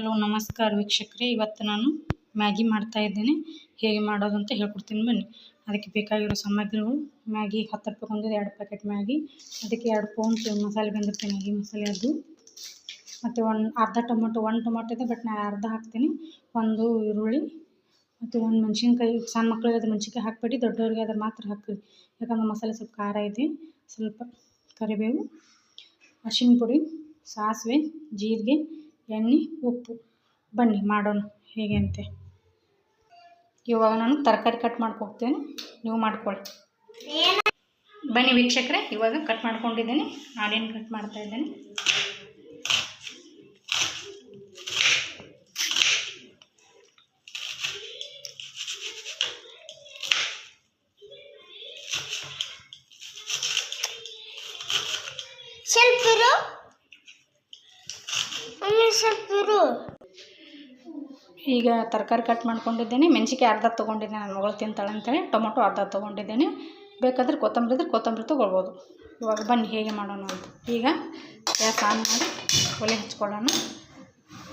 Hello ನಮಸ್ಕಾರ ವೀಕ್ಷಕರೇ. ಇವತ್ತು ನಾನು ಮ್ಯಾಗಿ ಮಾಡ್ತಾ ಇದ್ದೇನೆ. ಹೇಗೆ ಮಾಡೋದು ಅಂತ ಹೇಳ್ಕೊಡ್ತೀನಿ ಬನ್ನಿ. ಅದಕ್ಕೆ ಬೇಕಾಗಿರೋ ಸಾಮಗ್ರಿಗಳು, ಮ್ಯಾಗಿ ಹತ್ತು ರೂಪಾಯಿ ಒಂದು ಎರಡು ಪ್ಯಾಕೆಟ್ ಮ್ಯಾಗಿ. ಅದಕ್ಕೆ ಎರಡು ಪೌಂಡ್ ಮಸಾಲೆ ಬಂದಿರುತ್ತೆ ಮ್ಯಾಗಿ ಮಸಾಲೆ ಅದು. ಮತ್ತು ಒಂದು ಅರ್ಧ ಟೊಮೊಟೊ, ಒಂದು ಟೊಮೊಟೊ ಇದೆ, ಬಟ್ ನಾನು ಅರ್ಧ ಹಾಕ್ತೀನಿ. ಒಂದು ಈರುಳ್ಳಿ ಮತ್ತು ಒಂದು ಮೆಣ್ಸಿನ್ಕಾಯಿ. ಸಣ್ಣ ಮಕ್ಕಳಿಗೆ ಅದು ಮೆಣಸಿನ್ಕಾಯಿ ಹಾಕಬೇಡಿ, ದೊಡ್ಡವ್ರಿಗೆ ಅದ್ರ ಮಾತ್ರ ಹಾಕಿ ಯಾಕಂದ್ರೆ ಮಸಾಲೆ ಸ್ವಲ್ಪ ಖಾರ ಇದೆ. ಸ್ವಲ್ಪ ಕರಿಬೇವು ಅರಿಶಿನ ಪುಡಿ, ಸಾಸಿವೆ, ಜೀರಿಗೆ ಎಣ್ಣೆ, ಉಪ್ಪು. ಬನ್ನಿ ಮಾಡೋಣ. ಹೇಗೆ ಅಂತೆ ಇವಾಗ ನಾನು ತರಕಾರಿ ಕಟ್ ಮಾಡ್ಕೊಡ್ತೇನೆ. ನೀವು ಮಾಡ್ಕೊಳ್ಳಿ. ಬನ್ನಿ ವೀಕ್ಷಕರೇ, ಇವಾಗ ಕಟ್ ಮಾಡ್ಕೊಂಡಿದ್ದೀನಿ. ಆನಿಯನ್ ಕಟ್ ಮಾಡ್ತಾ ಇದ್ದೇನೆ? ಈಗ ತರಕಾರಿ ಕಟ್ ಮಾಡ್ಕೊಂಡಿದ್ದೇನೆ. ಮೆಣಸಿಕಾಯಿ ಅರ್ಧ ತೊಗೊಂಡಿದ್ದೇನೆ ನನ್ನ ಮಗಳು ತಿಂತಾಳೆ ಅಂತೇಳಿ ಟೊಮೊಟೊ ಅರ್ಧ ತೊಗೊಂಡಿದ್ದೇನೆ. ಬೇಕಾದರೆ ಕೊತ್ತಂಬರಿ ಇದ್ರೆ ಕೊತ್ತಂಬರಿ ತೊಗೊಳ್ಬೋದು. ಇವಾಗ ಬನ್ನಿ ಹೇಗೆ ಮಾಡೋಣ ಅಂತ. ಈಗ ಗ್ಯಾಸ್ ಆನ್ ಮಾಡಿ ಒಲೆ ಹಚ್ಕೊಳ್ಳೋಣ.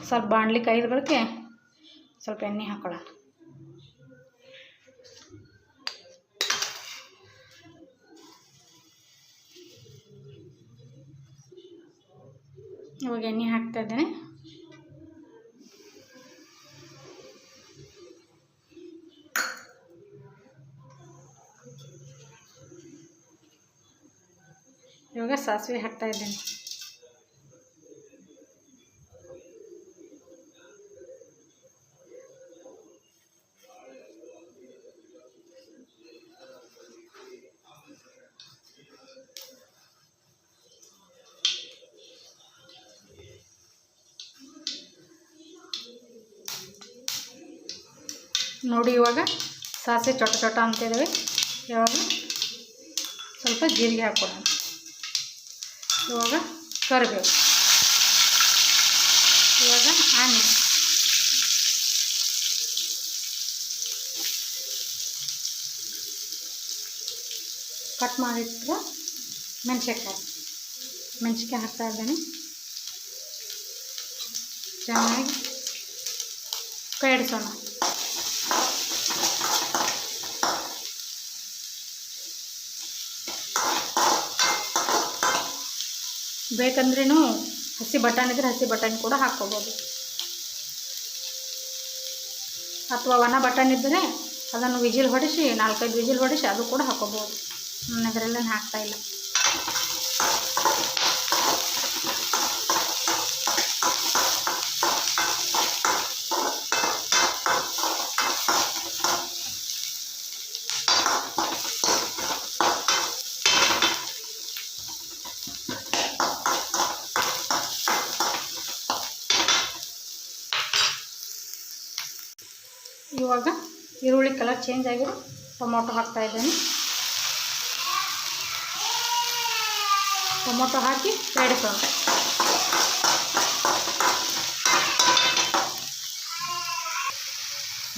ಸ್ವಲ್ಪ ಬಾಣಲಿ ಕಾಯ್ದು ಬರೋಕ್ಕೆ ಸ್ವಲ್ಪ ಎಣ್ಣೆ ಹಾಕೊಳ್ಳೋಣ. ಇವಾಗ ಎಣ್ಣೆ ಹಾಕ್ತಾ ಇದ್ದೇನೆ. ಇವಾಗ ಸಾಸಿವೆ ಹಾಕ್ತಾ ಇದ್ದೇನೆ. ನೋಡಿ ಇವಾಗ ಸಾಸಿವೆ ಚೊಟ ಚೊಟ ಅಂತಿದ್ದಾವೆ ಇವಾಗ ಸ್ವಲ್ಪ ಜೀರಿಗೆ ಹಾಕ್ಕೊಳ್ಳೋಣ ಇವಾಗ ಕರಿಬೇವು. ಇವಾಗ ಆನೆ. ಕಟ್ ಮಾಡಿಟ್ಟು ಮೆಣಸಿನ್ಕಾಯಿ. ಮೆಣಸಿನ್ಕಾಯಿ ಹಾಕ್ತಾ ಇದ್ದೇನೆ. ಚೆನ್ನಾಗಿ ಕೈಡಿಸೋಣ ಬೇಕಂದ್ರೂ ಹಸಿ ಬಟಾಣಿ ಇದ್ರೆ ಹಸಿ ಬಟಾಣಿ ಕೂಡ ಹಾಕ್ಕೋಬೋದು. ಅಥವಾ ಒಣ ಬಟಾಣಿ ಇದ್ದರೆ ಅದನ್ನು ವಿಜಿಲ್ ಹೊಡೆಸಿ ನಾಲ್ಕೈದು ವಿಜಿಲ್ ಹೊಡೆಸಿ ಅದು ಕೂಡ ಹಾಕ್ಕೋಬೋದು. ನಾನು ಅದರಲ್ಲೇನು ಹಾಕ್ತಾ ಇವಾಗ ಈರುಳ್ಳಿ ಕಲರ್ ಚೇಂಜ್ ಆಗಿದೆ ಟೊಮೊಟೊ ಹಾಕ್ತಾ ಇದ್ದೇನೆ. ಟೊಮೊಟೊ ಹಾಕಿ ಬೇಡಿಸೋಣ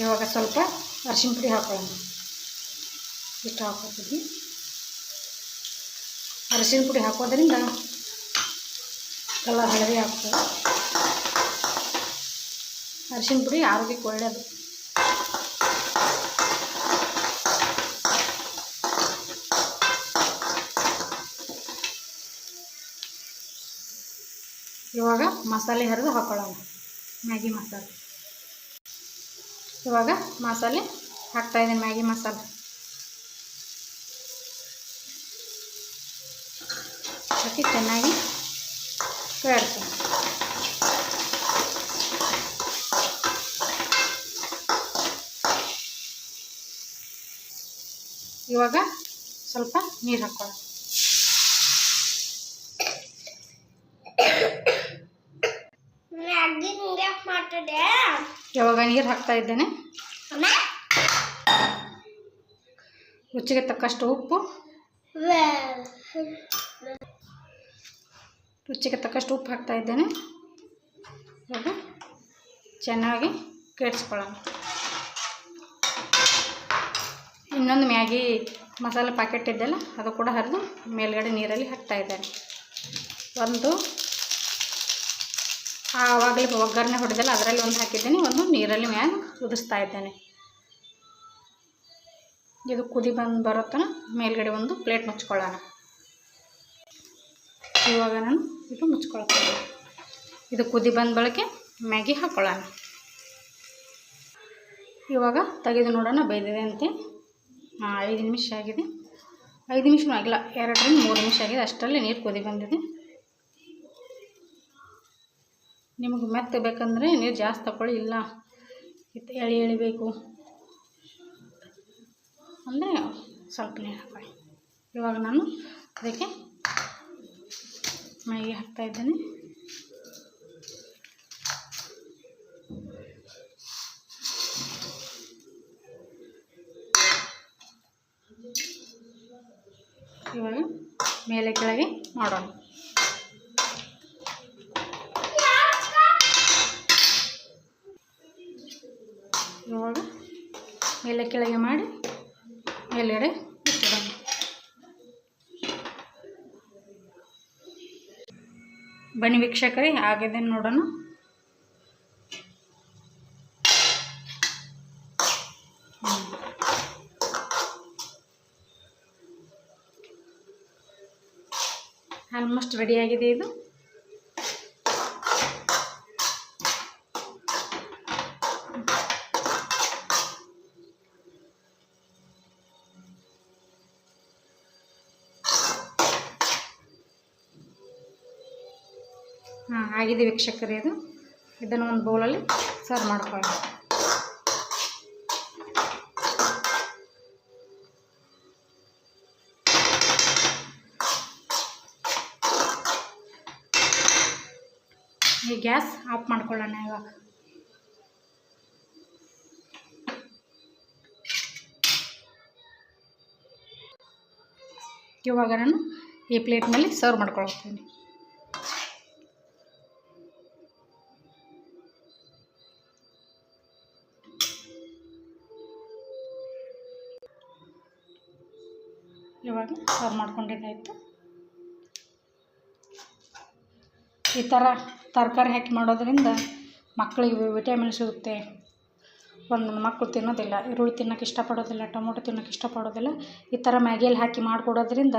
ಇವಾಗ ಸ್ವಲ್ಪ ಅರಿಶಿನ ಪುಡಿ ಹಾಕೋಣ. ಇಷ್ಟು ಹಾಕೋತಿದ್ವಿ ಅರಿಶಿನ ಪುಡಿ ಹಾಕೋದ್ರಿಂದ ಕಲರ್ ಹಳದಿ ಆಗ್ತದೆ. ಅರಿಶಿನ ಪುಡಿ ಆರೋಗ್ಯಕ್ಕೆ ಒಳ್ಳೆಯದು ಇವಾಗ ಮಸಾಲೆ ಹರಿದು ಹಾಕೊಳ್ಳೋಣ. ಮ್ಯಾಗಿ ಮಸಾಲೆ. ಇವಾಗ ಮಸಾಲೆ ಹಾಕ್ತಾಯಿದ್ದೀನಿ ಮ್ಯಾಗಿ ಮಸಾಲೆ. ಹಾಕಿ ಚೆನ್ನಾಗಿ ಕೇಳ್ತೀನಿ ಇವಾಗ ಸ್ವಲ್ಪ ನೀರು ಹಾಕೊಳ್ಳೋಣ ಮ್ಯಾಗಿ ಹಿಂಗೆ ಮಾಡ್ತದೆ ಇವಾಗ ನೀರು ಹಾಕ್ತಾ ಇದ್ದೇನೆ. ರುಚಿಗೆ ತಕ್ಕಷ್ಟು ಉಪ್ಪು. ರುಚಿಗೆ ತಕ್ಕಷ್ಟು ಉಪ್ಪು ಹಾಕ್ತಾ ಇದ್ದೇನೆ. ಇವಾಗ ಚೆನ್ನಾಗಿ ಕೇಳಿಸ್ಕೊಳ್ಳೋಣ ಇನ್ನೊಂದು ಮ್ಯಾಗಿ ಮಸಾಲೆ ಪ್ಯಾಕೆಟ್ ಇದ್ದಲ್ಲ ಅದು ಕೂಡ ಹರಿದು ಮೇಲ್ಗಡೆ ನೀರಲ್ಲಿ ಹಾಕ್ತಾ ಇದ್ದೇನೆ. ಒಂದು ಆವಾಗಲೇ ಒಗ್ಗರಣೆ ಹೊಡೆದಲ್ಲ, ಅದರಲ್ಲಿ ಒಂದು ಹಾಕಿದ್ದೀನಿ. ಒಂದು ನೀರಲ್ಲಿ ಮ್ಯಾಗ ಕುದಿಸ್ತಾ ಇದ್ದೇನೆ. ಇದು ಕುದಿ ಬಂದು ಬರುತ್ತನ ಮೇಲ್ಗಡೆ ಒಂದು ಪ್ಲೇಟ್ ಮುಚ್ಕೊಳ್ಳೋಣ. ಇವಾಗ ನಾನು ಇದು ಮುಚ್ಕೊಳ್ತೀನಿ. ಇದು ಕುದಿ ಬಂದ ಬಳಕೆ ಮ್ಯಾಗಿ ಹಾಕ್ಕೊಳ್ಳೋಣ ಇವಾಗ ತೆಗೆದು ನೋಡೋಣ ಬೈದಿದೆ ಅಂತೆ. ಹಾಂ, ಐದು ನಿಮಿಷ ಆಗಿದೆ. ಐದು ನಿಮಿಷನೂ ಆಗಿಲ್ಲ, ಎರಡರಿಂದ ಮೂರು ನಿಮಿಷ ಆಗಿದೆ. ಅಷ್ಟರಲ್ಲಿ ನೀರು ಕುದಿ ಬಂದಿದೆ. ನಿಮಗೆ ಮೆತ್ತ ಬೇಕಂದರೆ ನೀರು ಜಾಸ್ತಿ ತಗೊಳ್ಳಿ ಇಲ್ಲ ಇತ್ತು ಎಳಿ ಎಳಿಬೇಕು. ಅಂದರೆ ಸ್ವಲ್ಪ ನೀರು ಹಾಕೊಳ್ಳಿ. ಇವಾಗ ನಾನು ಅದಕ್ಕೆ ಮ್ಯಾಗಿ ಹಾಕ್ತಾಯಿದ್ದೇನೆ ಇವಾಗ ಮೇಲೆ ಕೆಳಗೆ ಮಾಡೋಣ. ಮೇಲೆ ಕೆಳಗೆ ಮಾಡಿ ಮೇಲ್ಗಡೆ ಇಟ್ಟಿಡೋಣ ಬನ್ನಿ ವೀಕ್ಷಕರೇ ಆಗಿದೆ ನೋಡೋಣ. ಆಲ್ಮೋಸ್ಟ್ ರೆಡಿಯಾಗಿದೆ ಇದು. ಹಾಂ, ಆಗಿದೆ ವೀಕ್ಷಕರೇ ಅದು ಇದನ್ನು ಒಂದು ಬೌಲಲ್ಲಿ ಸರ್ವ್ ಮಾಡ್ಕೊಳ್ಳಿ ಈ ಗ್ಯಾಸ್ ಆಫ್ ಮಾಡ್ಕೊಳ್ಳೋಣ ಇವಾಗ. ಇವಾಗ ನಾನು ಈ ಪ್ಲೇಟ್ನಲ್ಲಿ ಸರ್ವ್ ಮಾಡ್ಕೊಳ್ತೀನಿ. ಇವಾಗ ಸರ್ವ್ ಮಾಡ್ಕೊಂಡಿದ್ದಾಯಿತು. ಈ ಥರ ತರಕಾರಿ ಹಾಕಿ ಮಾಡೋದರಿಂದ ಮಕ್ಕಳಿಗೆ ವಿಟಮಿನ್ ಸಿಗುತ್ತೆ. ಒಂದೊಂದು ಮಕ್ಕಳು ತಿನ್ನೋದಿಲ್ಲ, ಈರುಳ್ಳಿ ತಿನ್ನೋಕೆ ಇಷ್ಟಪಡೋದಿಲ್ಲ, ಟೊಮೊಟೊ ತಿನ್ನೋಕೆ ಇಷ್ಟಪಡೋದಿಲ್ಲ, ಈ ಥರ ಮ್ಯಾಗಿಯಲ್ಲಿ ಹಾಕಿ ಮಾಡಿಕೊಡೋದ್ರಿಂದ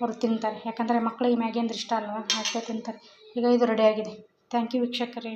ಅವರು ತಿಂತಾರೆ. ಯಾಕಂದರೆ ಮಕ್ಕಳಿಗೆ ಮ್ಯಾಗಿ ಅಂದ್ರೆ ಇಷ್ಟ ಅಲ್ವಾ? ಹಾಕೇ ತಿಂತಾರೆ. ಈಗ ಇದು ರೆಡಿಯಾಗಿದೆ ಥ್ಯಾಂಕ್ ಯು ವೀಕ್ಷಕರೇ.